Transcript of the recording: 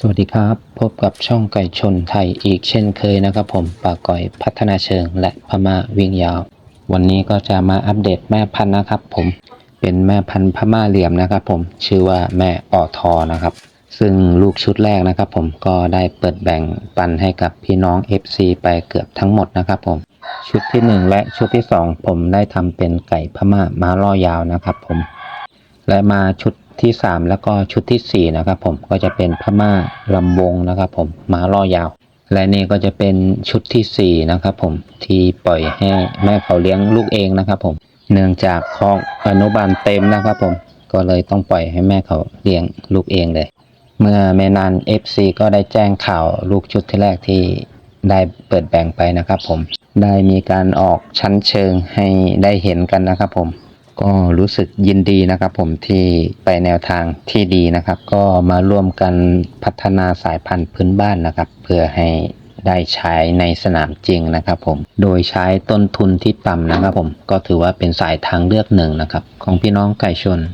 สวัสดีครับ พบกับช่องไก่ชนไทยอีกเช่นเคยนะครับผมปาก่อยพัฒนาเชิงและพม่าวิ่งยาว วันนี้ก็จะมาอัปเดตแม่พันธุ์นะครับผมเป็นแม่พันธุ์พม่าเหลี่ยมนะครับผมชื่อว่าแม่ออทอนะครับ ซึ่งลูกชุดแรกนะครับผมก็ได้เปิดแบ่งปันให้กับพี่น้อง FC ไปเกือบทั้งหมดนะครับผมชุดที่หนึ่งและชุดที่สองผมได้ทำเป็นไก่พม่าม้าล่อยาวนะครับผม และมาชุดที่ 3 แล้วก็ชุดทีสี่ 4 นะครับผมก็จะเป็นพม่าลำวงนะครับผมม้าล่อยาว และนี่ก็จะเป็นชุดทีสี่ 4 นะครับผมที่ปล่อยให้แม่เขาเลี้ยงลูกเองนะครับผมเนื่องจากคอกอนุบาลเต็มนะครับผมก็เลยต้องปล่อยให้แม่เขาเลี้ยงลูกเองเลย เมื่อไม่นาน FC ก็ได้แจ้งข่าวลูกชุดที่แรกที่ได้เปิดแบ่งไปนะครับผมได้มีการออกชั้นเชิงให้ได้เห็นกันนะครับผม ก็รู้สึกยินดีนะครับ ผมที่ไปแนวทางที่ดีนะครับ ก็มาร่วมกันพัฒนาสายพันธุ์พื้นบ้านนะครับ เพื่อให้ได้ใช้ในสนามจริงนะครับผม โดยใช้ต้นทุนที่ต่ำนะครับผม ก็ถือว่าเป็นสายทางเลือกหนึ่งนะครับ ของพี่น้องไก่ชน